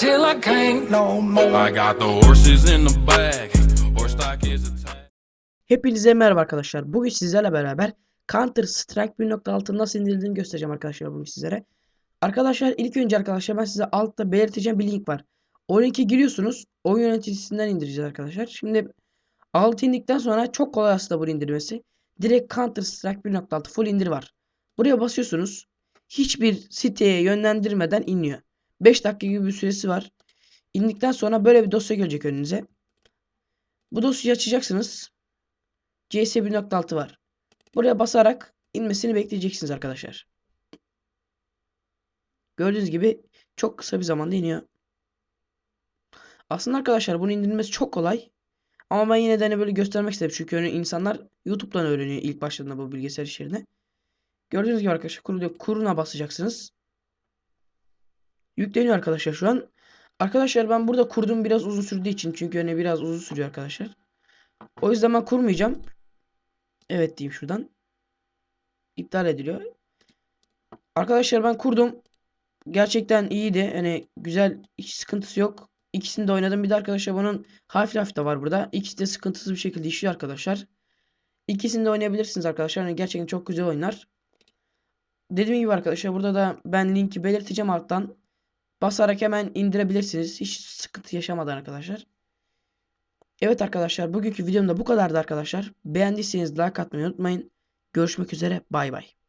till I can't no more. I got the horses in the back. Horse stock is. Hepinize merhaba arkadaşlar. Bugün sizlerle beraber Counter Strike 1.6 nasıl indirildiğini göstereceğim arkadaşlar bugün sizlere. Arkadaşlar ilk önce arkadaşlar ben size altta belirteceğim bir link var. O linke giriyorsunuz. Oyun yöneticisinden indireceğiz arkadaşlar. Şimdi alt indikten sonra çok kolay aslında bunu indirmesi. Direkt Counter Strike 1.6 full indir var. Buraya basıyorsunuz. Hiçbir siteye yönlendirmeden iniyor. 5 dakika gibi bir süresi var. İndikten sonra böyle bir dosya gelecek önünüze. Bu dosyayı açacaksınız. CS 1.6 var. Buraya basarak inmesini bekleyeceksiniz arkadaşlar. Gördüğünüz gibi çok kısa bir zamanda iniyor. Aslında arkadaşlar bunu indirmesi çok kolay. Ama ben yine de hani böyle göstermek istedim. Çünkü hani insanlar YouTube'dan öğreniyor ilk başladığında bu bilgisayar işlerine. Gördüğünüz gibi arkadaşlar kuruluyor. Kuruna basacaksınız. Yükleniyor arkadaşlar şu an. Arkadaşlar ben burada kurdum biraz uzun sürdüğü için. Çünkü hani biraz uzun sürüyor arkadaşlar. O yüzden ben kurmayacağım. Evet diyeyim şuradan. İptal ediliyor. Arkadaşlar ben kurdum. Gerçekten iyiydi. Hani güzel hiç sıkıntısı yok. İkisini de oynadım. Bir de arkadaşlar bunun Half-Life de var burada. İkisi de sıkıntısız bir şekilde işliyor arkadaşlar. İkisini de oynayabilirsiniz arkadaşlar. Hani gerçekten çok güzel oynar. Dediğim gibi arkadaşlar burada da ben linki belirteceğim alttan. Basarak hemen indirebilirsiniz. Hiç sıkıntı yaşamadan arkadaşlar. Evet arkadaşlar bugünkü videom da bu kadardı arkadaşlar. Beğendiyseniz like atmayı unutmayın. Görüşmek üzere bay bay.